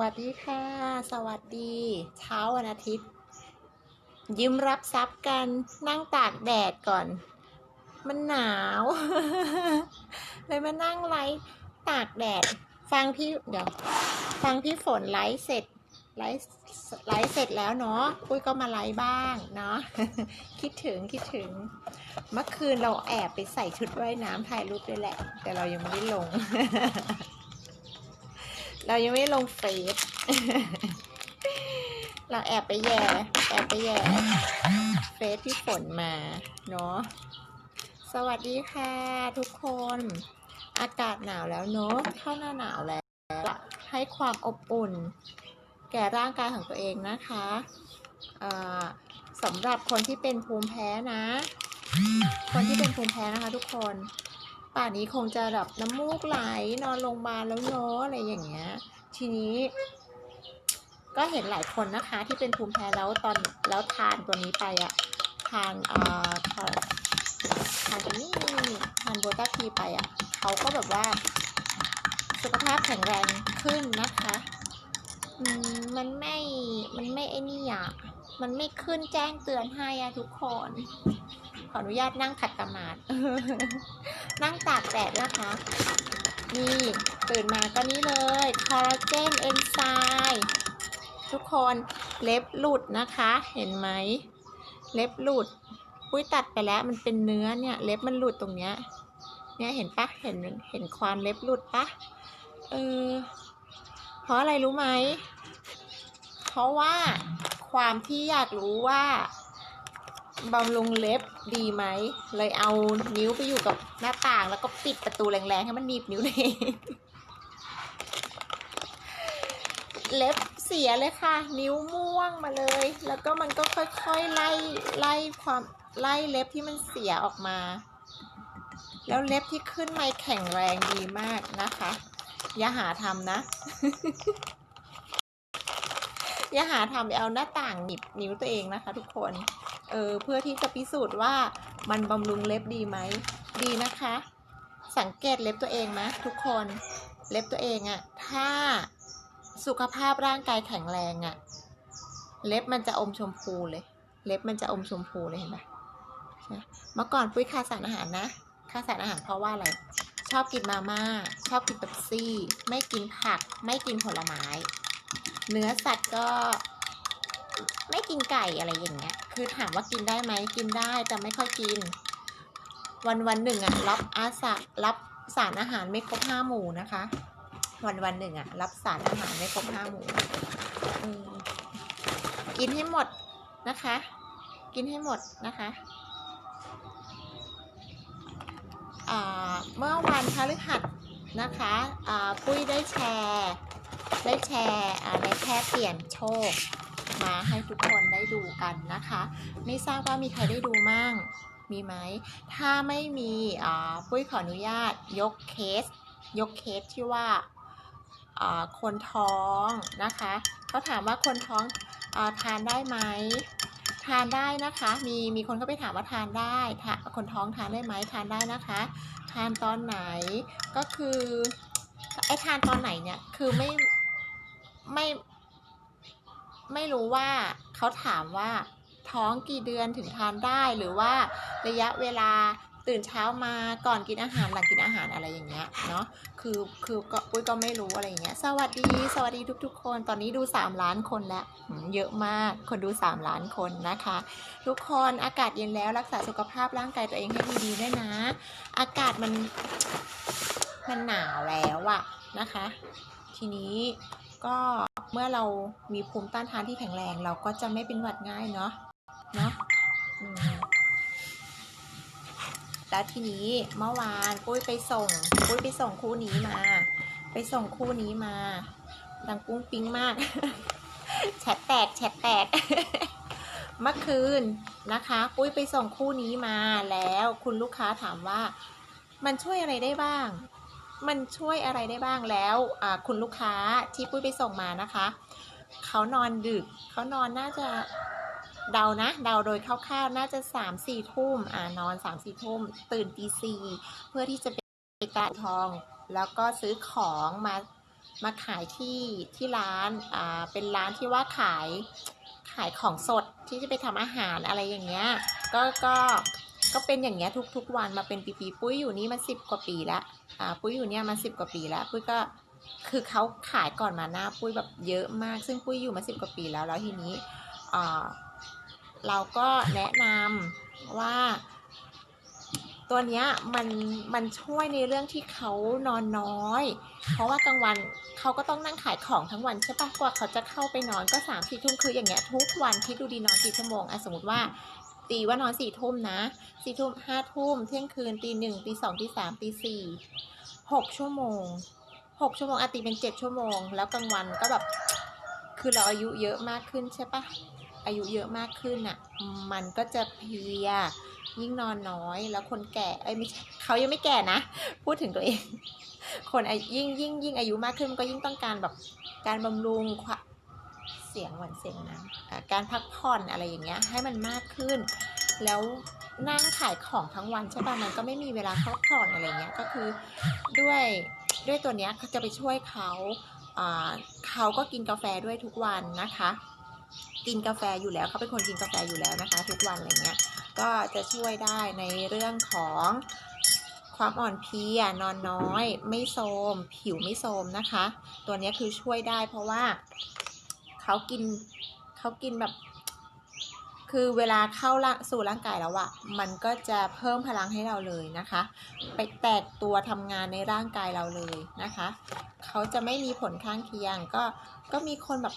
วัสดีค่ะ สวัสดี เช้าวันอาทิตย์ ยิ้มรับทรัพย์กันนั่งตากแดดก่อน มันหนาว เลยมานั่งไลฟ์ตากแดด ฟังพี่เดี๋ยวฟังพี่ฝนไลฟ์เสร็จไลฟ์ไลฟ์เสร็จแล้วเนาะปุ้ยก็มาไลฟ์บ้างเนาะคิดถึงคิดถึง เมื่อคืนเราแอบไปใส่ชุดว่ายน้ำถ่ายรูปด้วยแหละ แต่เรายังไม่ได้ลง เรายังไม่ลงเฟซเราแอบไปแย่ แอบไปแย่ เฟซพี่ฝนมาเนาะ สวัสดีค่ะทุกคน อากาศหนาวแล้วเนาะ เข้าหน้าหนาวแล้ว ให้ความอบอุ่น แก่ร่างกายของตัวเองนะคะสำหรับคนที่เป็นภูมิแพ้นะ คนที่เป็นภูมิแพ้นะคะทุกคน ป่านนี้คงจะแบบน้ำมูกไหลนอนโรงพยาบาลแล้วเนาะอะไรอย่างเงี้ย ทีนี้ ก็เห็นหลายคนนะคะที่เป็นภูมิแพ้แล้วตอนแล้วทานตัวนี้ไปอะทานเอ่อทานทานนี้ทานโบต้าพีไปอะเขาก็แบบว่า สุขภาพแข็งแรงขึ้นนะคะอืมมันไม่ มันไม่ไอ้นี่อะมันไม่ขึ้นแจ้งเตือนให้อะทุกคน ขออนุญาตนั่งขัดสมาธินั่งตากแดดนะคะ นี่ตื่นมาก็นี่เลยคอลลาเจนเอนไซม์ทุกคนเล็บหลุดนะคะ เห็นไหม เล็บหลุดปุ้ยตัดไปแล้วมันเป็นเนื้อเนี่ย เล็บมันหลุดตรงเนี้ย เนี่ยเห็นปะเห็นเห็นความเล็บหลุดปะเออเพราะอะไรรู้ไหม เพราะว่าความที่อยากรู้ว่า บำรุงเล็บดีไหม เลยเอานิ้วไปอยู่กับหน้าต่างแล้วก็ปิดประตูแรงๆ ให้มันหนีบนิ้วเองเล็บเสียเลยค่ะ นิ้วม่วงมาเลย แล้วก็มันก็ค่อยๆไล่ไล่ความไล่เล็บที่มันเสียออกมา แล้วเล็บที่ขึ้นมาแข็งแรงดีมากนะคะ อย่าหาทำนะ อย่าหาทำเอาหน้าต่างหนีบนิ้วตัวเองนะคะทุกคน เออเพื่อที่จะพิสูจน์ว่ามันบำรุงเล็บดีไหม ดีนะคะ สังเกตเล็บตัวเองนะทุกคนเล็บตัวเองอะถ้าสุขภาพร่างกายแข็งแรงอะเล็บมันจะอมชมพูเลย เล็บมันจะอมชมพูเลยเห็นปะนะเมื่อก่อนปุ้ยขาดสารอาหารนะขาดสารอาหารเพราะว่าอะไร ชอบกินมาม่า ชอบกินเป๊ปซี่ ไม่กินผัก ไม่กินผลไม้ เนื้อสัตว์ก็ ไม่กินไก่อะไรอย่างเงี้ย คือถามว่ากินได้ไหมกินได้แต่ไม่ค่อยกิน วันวันหนึ่งอะรับอาสารับสารอาหารไม่ครบห้าหมู่นะคะ วันวันหนึ่งอะรับสารอาหารไม่ครบห้าหมู่กินให้หมดนะคะ กินให้หมดนะคะเมื่อวันพฤหัสนะคะอ่าปุ้ยได้แชร์ ได้แชร์อ่าในแพทย์เปลี่ยนโชค มาให้ทุกคนได้ดูกันนะคะ ไม่ทราบว่ามีใครได้ดูมั่งมีไหม ถ้าไม่มีอ่าปุ้ยขออนุญาตยกเคส ยกเคสที่ว่าอ่าคนท้องนะคะก็ถามว่าคนท้องอาทานได้ไหมทานได้นะคะ มีมีคนเข้าไปถามว่าทานได้ทาคนท้องทานได้ไหมทานได้นะคะ ทานตอนไหนก็คือไอ้ทานตอนไหนเนี่ยคือไม่ไม่ ไม่รู้ว่าเขาถามว่าท้องกี่เดือนถึงทานได้หรือว่าระยะเวลาตื่นเช้ามาก่อนกินอาหารหลังกินอาหารอะไรอย่างเงี้ยเนาะคือคือก็ปุ้ยก็ไม่รู้อะไรอย่างเงี้ยสวัสดีสวัสดีทุก ๆ คน ตอนนี้ดู 3 ล้านคนแล้วเยอะมากคนดู 3 ล้านคนนะคะ ทุกคนอากาศเย็นแล้วรักษาสุขภาพร่างกายตัวเองให้ดีๆด้วยนะ อากาศมันมันหนาวแล้วอะนะคะ ทีนี้ ก็เมื่อเรามีภูมิต้านทานที่แข็งแรง เราก็จะไม่เป็นหวัดง่ายเนาะเนาะแล้วทีนี้เมื่อวานปุ้ยไปส่ง ปุ้ยไปส่งคู่นี้มา ไปส่งคู่นี้มา ดังปุ้งปิ้งมากแชทแตกแชทแตกเมื่อคืนนะคะ ปุ้ยไปส่งคู่นี้มาแล้ว คุณลูกค้าถามว่า มันช่วยอะไรได้บ้าง มันช่วยอะไรได้บ้างแล้วคุณลูกค้าที่ปุ้ยไปส่งมานะคะ เขานอนดึก เขานอนน่าจะเดานะ เดาโดยคร่าวๆ น่าจะสามสี่ทุ่มอ่านอนสามสี่ทุ่ม ตื่นตีสี่เพื่อที่จะไปกาทอง แล้วก็ซื้อของมามาขายที่ที่ร้านอ่าเป็นร้านที่ว่าขายขายของสดที่จะไปทำอาหารอะไรอย่างเงี้ยก็ก็ก็เป็นอย่างเงี้ยทุกๆวันมาเป็นปีๆปุ้ยอยู่นี่มาสิบกว่าปีแล้ว ปุ้ยอยู่เนี่ยมาสิบกว่าปีแล้ว ปุ้ยก็คือเขาขายก่อนมาหน้าปุ้ยแบบเยอะมาก ซึ่งปุ้ยอยู่มาสิบกว่าปีแล้วแล้วทีนี้อ่าเราก็แนะนำว่า ตัวเนี้ยมันมันช่วยในเรื่องที่เขานอนน้อย เพราะว่ากลางวันเขาก็ต้องนั่งขายของทั้งวันใช่ปะกว่าเขาจะเข้าไปนอนก็สามสี่ทุ่มคืออย่างเงี้ยทุกวันคิดดูดีนอนกี่ชั่วโมงอะสมมติว่า ตีว่านอนสี่ทุ่มนะสี่ทุ่มห้าทุ่มเที่ยงคืนตีหนึ่งตีสองตีสามตีสี่หกชั่วโมงหกชั่วโมงอะตีเป็นเจ็ดชั่วโมง แล้วกลางวันก็แบบคือเราอายุเยอะมากขึ้นใช่ปะอายุเยอะมากขึ้นอะมันก็จะเพลียยิ่งนอนน้อยแล้วคนแก่เอ้ยไม่ใช่เขายังไม่แก่นะ พูดถึงตัวเอง คนยิ่งยิ่งยิ่งอายุมากขึ้นก็ยิ่งต้องการแบบการบำรุง สียงหมือนเสียงนะการพักผ่อนอะไรอย่างเงี้ยให้มันมากขึ้น แล้วนั่งขายของทั้งวันใช่ป่ะมันก็ไม่มีเวลาพักผ่อนอะไรเงี้ยก็คือด้วยด้วยตัวเนี้ยจะไปช่วยเขาเขาก็กินกาแฟด้วยทุกวันนะคะ กินกาแฟอยู่แล้วเขาเป็นคนกินกาแฟอยู่แล้วนะคะ ทุกวันอะไรเงี้ยก็จะช่วยได้ในเรื่องของความอ่อนเพลียนอนน้อย ไม่โทรมผิวไม่โทรมนะคะ ตัวเนี้ยคือช่วยได้เพราะว่า เขากินเขากินแบบ คือเวลาเข้าสู่ร่างกายแล้วอะมันก็จะเพิ่มพลังให้เราเลยนะคะ ไปแตกตัวทำงานในร่างกายเราเลยนะคะ เขาจะไม่มีผลข้างเคียงก็ก็มีคนแบบ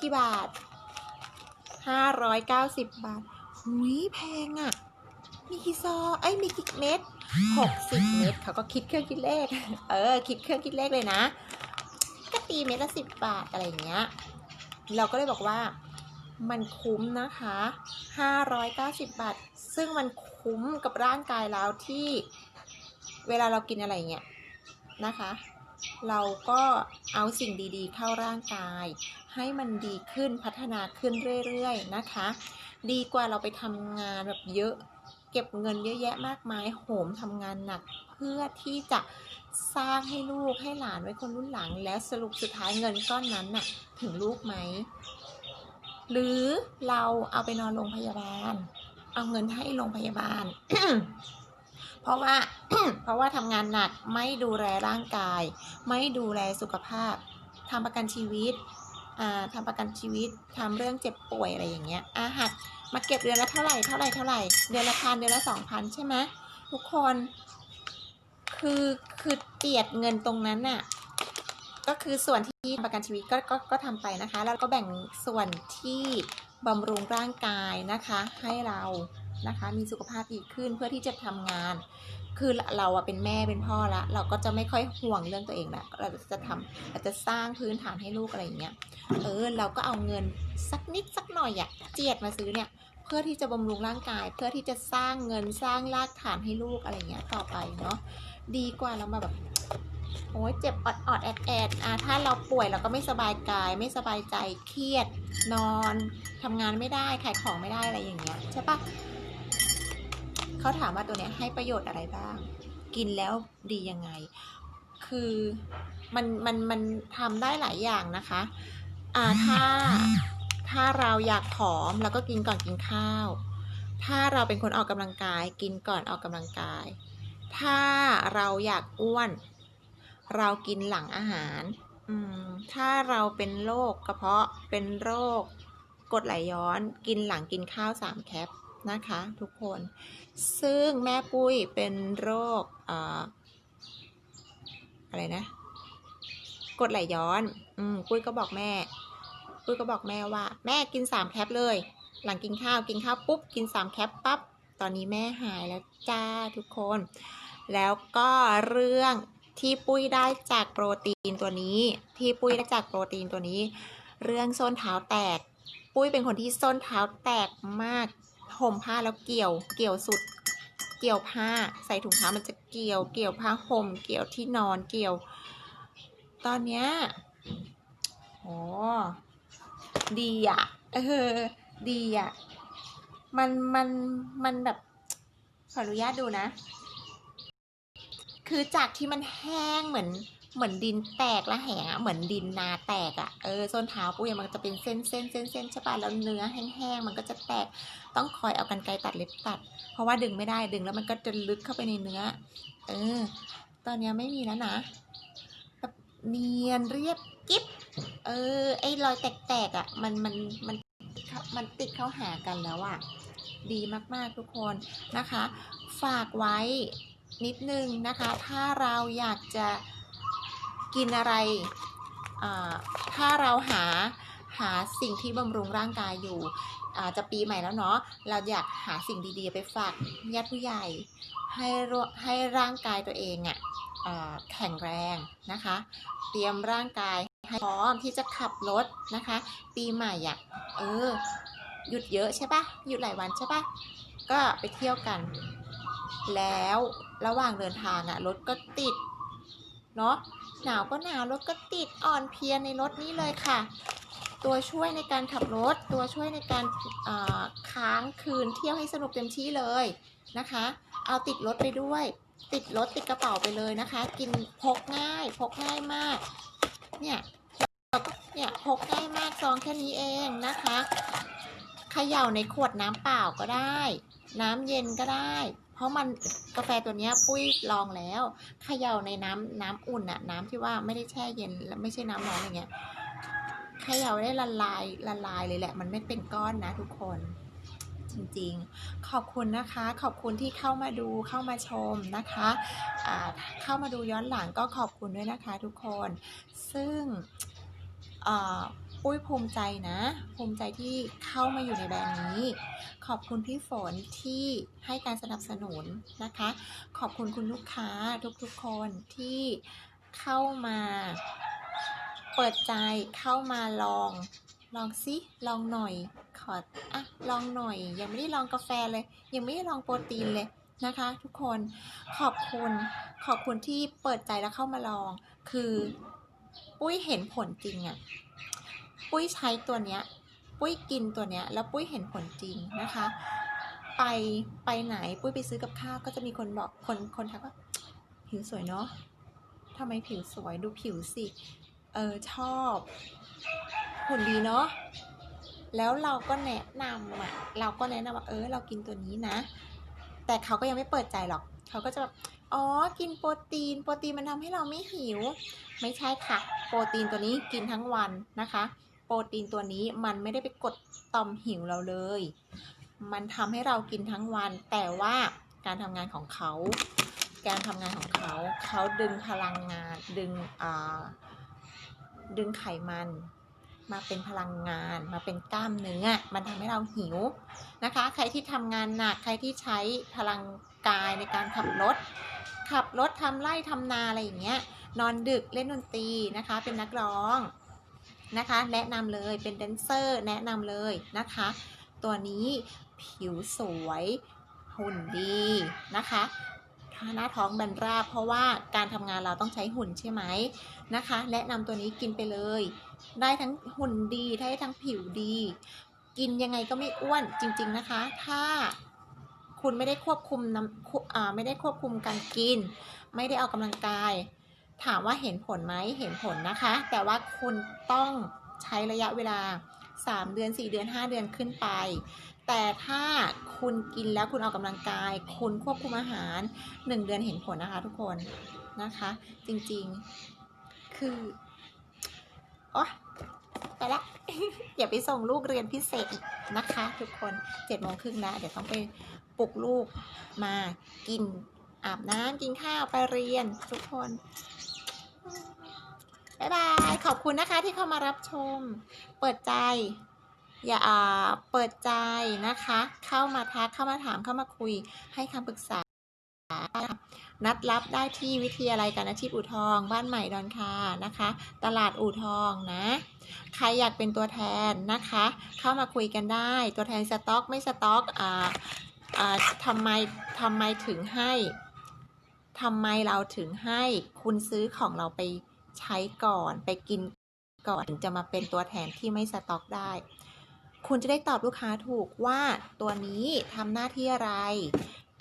กี่บาทห้าร้อยเก้าสิบบาทหุยแพงอะ่ะ มีกี่ซอเอ้ยมีกี่เม็ดหกสิบเม็ดเขาก็คิดเครื่องคิดเลข เออ คิดเครื่องคิดเลขเลยนะ ตีเม็ดละสิบบาทอะไรอย่างเงี้ย เราก็เลยบอกว่ามันคุ้มนะคะห้าร้อยเก้าสิบบาท ซึ่งมันคุ้มกับร่างกายเราที่เวลาเรากินอะไรเงี้ยนะคะ เราก็เอาสิ่งดีๆ เข้าร่างกาย ให้มันดีขึ้นพัฒนาขึ้นเรื่อยๆนะคะ ดีกว่าเราไปทำงานแบบเยอะ เก็บเงินเยอะแยะมากมาย โหมทำงานหนักเพื่อที่จะ สร้างให้ลูกให้หลานไว้คนรุ่นหลัง แล้วสรุปสุดท้ายเงินก้อนนั้นน่ะ ถึงลูกไหม หรือเราเอาไปนอนโรงพยาบาล เอาเงินให้โรงพยาบาล เพราะว่า เพราะว่าทำงานหนักไม่ดูแลร่างกาย ไม่ดูแลสุขภาพทำประกันชีวิตทำประกันชีวิตทำเรื่องเจ็บป่วยอะไรอย่างเงี้ยอาหักมาเก็บเดือนละเท่าไหร่เท่าไหร่เท่าไหร่เดือนละพันเดือนละสองพันใช่ไหมทุกคน คือคือเจียดเงินตรงนั้นน่ะก็คือส่วนที่ประกันชีวิตก็ก็ก็ทำไปนะคะ แล้วก็แบ่งส่วนที่บำรุงร่างกายนะคะ ให้เรานะคะมีสุขภาพดีขึ้นเพื่อที่จะทำงาน คือเราอะเป็นแม่เป็นพ่อละเราก็จะไม่ค่อยห่วงเรื่องตัวเองละเราจะทำเราจะสร้างพื้นฐานให้ลูกอะไรอย่างเงี้ยเออเราก็เอาเงินสักนิดสักหน่อยอะเจียดมาซื้อเนี่ย เพื่อที่จะบำรุงร่างกาย เพื่อที่จะสร้างเงินสร้างรากฐานให้ลูกอะไรเงี้ยต่อไปเนาะดีกว่าเรามาแบบโอ้ยเจ็บอดอดแอดแอดอะถ้าเราป่วยเราก็ไม่สบายกาย ไม่สบายใจเครียด นอนทำงานไม่ได้ขายของไม่ได้อะไรอย่างเงี้ยใช่ปะเขาถามว่าตัวเนี้ยให้ประโยชน์อะไรบ้าง กินแล้วดียังไง คือมันมันมันทำได้หลายอย่างนะคะ อ่าถ้า ถ้าเราอยากผอมเราก็กินก่อนกินข้าว ถ้าเราเป็นคนออกกำลังกาย กินก่อนออกกำลังกาย ถ้าเราอยากอ้วน เรากินหลังอาหารอืมถ้าเราเป็นโรคกระเพาะเป็นโรคกรดไหลย้อน กินหลังกินข้าวสามแคปนะคะทุกคน ซึ่งแม่ปุ้ยเป็นโรคออะไรนะกรดไหลย้อน อืมปุ้ยก็บอกแม่ ปุ้ยก็บอกแม่ว่า แม่กินสามแคปเลย หลังกินข้าวกินข้าวปุ๊บกินสามแคปปั๊บตอนนี้แม่หายแล้วจ้าทุกคน แล้วก็เรื่องที่ปุ้ยได้จากโปรตีนตัวนี้ ที่ปุ้ยได้จากโปรตีนตัวนี้ เรื่องส้นเท้าแตก ปุ้ยเป็นคนที่ส้นเท้าแตกมากห่มผ้าแล้วเกี่ยว เกี่ยวสุด เกี่ยวผ้าใส่ถุงเท้ามันจะเกี่ยว เกี่ยวผ้าห่ม เกี่ยวที่นอนเกี่ยว ตอนเนี้ยโอ้ ดีอะเออดีอะ มันมันมันแบบ ขออนุญาตดูนะ คือจากที่มันแห้งเหมือน เหมือนดินแตกละแหงอะเหมือนดินนาแตกอะเออส้นเท้าปุ้ยมันจะเป็นเส้นเส้นเส้นเส้นใช่ป่ะแล้วเนื้อแห้งๆมันก็จะแตกต้องคอยเอากันไกรตัดเล็บตัด เพราะว่าดึงไม่ได้ดึงแล้วมันก็จะลึกเข้าไปในเนื้อ เออ ตอนเนี้ยไม่มีแล้วนะแบบเนียนเรียบกิ๊บ เออ ไอ้รอยแตกๆอะมันมันมันมันติดเข้าหากันแล้วอะดีมากๆทุกคนนะคะ ฝากไว้นิดนึงนะคะ ถ้าเราอยากจะกินอะไรอ่าถ้าเราหาหาสิ่งที่บำรุงร่างกายอยู่อ่าจะปีใหม่แล้วเนาะ เราอยากหาสิ่งดีๆ ไปฝากญาติผู้ใหญ่ ให้ร่วให้ร่างกายตัวเองอะ่ะแข็งแรงนะคะ เตรียมร่างกาย ให้พร้อมที่จะขับรถนะคะ ปีใหม่อะ่ะเออ หยุดเยอะใช่ปะหยุดหลายวันใช่ปะก็ไปเที่ยวกัน แล้วระหว่างเดินทางอะรถก็ติดเนาะหนาวก็หนาวรถก็ติดอ่อนเพลียในรถนี้เลยค่ะ ตัวช่วยในการขับรถ ตัวช่วยในการอ่าค้างคืนเที่ยวให้สนุกเต็มที่เลยนะคะ เอาติดรถไปด้วย ติดรถติดกระเป๋าไปเลยนะคะ กินพกง่าย พกง่ายมาก เนี่ยเราก็เนี่ยพกง่ายมากซองแค่นี้เองนะคะเขย่าในขวดน้ำเปล่าก็ได้ น้ำเย็นก็ได้ เพราะมันกาแฟตัวนี้ปุ้ยลองแล้วเขย่าในน้ำน้ำอุ่นอะน้ำที่ว่าไม่ได้แช่เย็นและไม่ใช่น้ำร้อนอย่างเงี้ยเขย่าได้ละลายละลายเลยแหละ มันไม่เป็นก้อนนะทุกคน จริงๆ ขอบคุณนะคะ ขอบคุณที่เข้ามาดูเข้ามาชมนะคะอ่าเข้ามาดูย้อนหลังก็ขอบคุณด้วยนะคะทุกคน ซึ่งอุ้ยภูมิใจนะ ภูมิใจที่เข้ามาอยู่ในแบรนด์นี้ ขอบคุณพี่ฝนที่ให้การสนับสนุนนะคะ ขอบคุณคุณลูกค้าทุกๆคนที่เข้ามาเปิดใจเข้ามาลอง ลองสิลองหน่อย ขออะลองหน่อย ยังไม่ได้ลองกาแฟเลย ยังไม่ได้ลองโปรตีนเลยนะคะ ทุกคนขอบคุณขอบคุณที่เปิดใจแล้วเข้ามาลอง คือปุ้ยเห็นผลจริงอะ่ะปุ้ยใช้ตัวเนี้ย ปุ้ยกินตัวเนี้ย แล้วปุ้ยเห็นผลจริงนะคะ ไปไปไหนปุ้ยไปซื้อกับข้าวก็จะมีคนบอกคนคนทักว่าผิวสวยเนาะทำไมผิวสวยดูผิวสิ เออชอบหุ่นดีเนาะ แล้วเราก็แนะนำอะเราก็แนะนำว่าเออเรากินตัวนี้นะ แต่เขาก็ยังไม่เปิดใจหรอก เขาก็จะแบบอ๋อ กินโปรตีน โปรตีนมันทำให้เราไม่หิว ไม่ใช่ค่ะ โปรตีนตัวนี้กินทั้งวันนะคะ โปรตีนตัวนี้มันไม่ได้ไปกดต่อมหิวเราเลย มันทำให้เรากินทั้งวัน แต่ว่าการทำงานของเขา การทำงานของเขา เขาดึงพลังงาน ดึงอ่าดึงไขมัน มาเป็นพลังงาน มาเป็นกล้ามเนื้อ มันทำให้เราหิวนะคะ ใครที่ทำงานหนัก ใครที่ใช้พลังกายในการขับรถ ขับรถทำไร่ทำนาอะไรอย่างเงี้ย นอนดึกเล่นดนตรีนะคะ เป็นนักร้องนะคะ แนะนำเลยเป็นแดนเซอร์ แนะนำเลยนะคะ ตัวนี้ผิวสวยหุ่นดีนะคะหน้าท้องแบนราบเพราะว่าการทำงานเราต้องใช้หุ่นใช่ไหมนะคะ แนะนำตัวนี้กินไปเลย ได้ทั้งหุ่นดีได้ทั้งผิวดี กินยังไงก็ไม่อ้วนจริง ๆนะคะ ถ้าคุณไม่ได้ควบคุมน้ำไม่ได้ควบคุมการกิน ไม่ได้ออกกำลังกาย ถามว่าเห็นผลไหมเห็นผลนะคะ แต่ว่าคุณต้องใช้ระยะเวลา 3 เดือน 4 เดือน 5 เดือนขึ้นไป แต่ถ้าคุณกินแล้วคุณออกกำลังกาย คุณควบคุมอาหาร 1 เดือนเห็นผลนะคะทุกคนนะคะ จริงๆคือ โอ๊ยไปละอย่าไปส่งลูกเรียนพิเศษอีกนะคะ ทุกคน7จ็ดโมงครึ่งแล้วเดี๋ยวต้องไปปลุกลูกมากินอาบน้ำกินข้าวไปเรียนทุกคนบ๊ายบายขอบคุณนะคะที่เข้ามารับชม เปิดใจ อย่าอ่าเปิดใจนะคะ เข้ามาทักเข้ามาถามเข้ามาคุยให้คำปรึกษา นัดรับได้ที่วิทยาลัยการอาชีพอู่ทอง บ้านใหม่ดอนคานะคะ ตลาดอู่ทองนะ ใครอยากเป็นตัวแทนนะคะ เข้ามาคุยกันได้ ตัวแทนสต็อกไม่สต็อกอ่าอ่าทำไมทำไมถึงให้ทำไมเราถึงให้คุณซื้อของเราไปใช้ก่อนไปกินก่อนถึงจะมาเป็นตัวแทนที่ไม่สต็อกได้ คุณจะได้ตอบลูกค้าถูกว่าตัวนี้ทำหน้าที่อะไร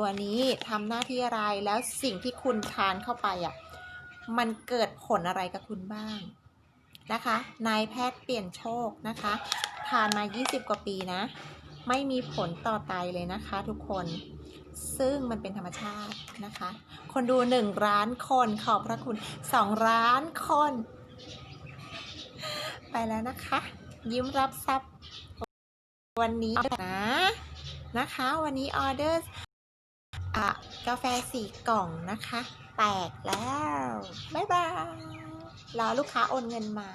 ตัวนี้ทำหน้าที่อะไรแล้วสิ่งที่คุณทานเข้าไปอะมันเกิดผลอะไรกับคุณบ้างนะคะนายแพทย์เปลี่ยนโชคนะคะ ทานมา 20 กว่าปีนะ ไม่มีผลต่อไตเลยนะคะทุกคนซึ่งมันเป็นธรรมชาตินะคะ คนดู1ล้านคนขอบพระคุณ2ล้านคน ไปแล้วนะคะ ยิ้มรับทรัพย์ วันนี้นะนะคะ วันนี้ออเดอร์ อะ กาแฟสี่กล่องนะคะ แตกแล้ว บ๊ายบาย รอลูกค้าโอนเงินมา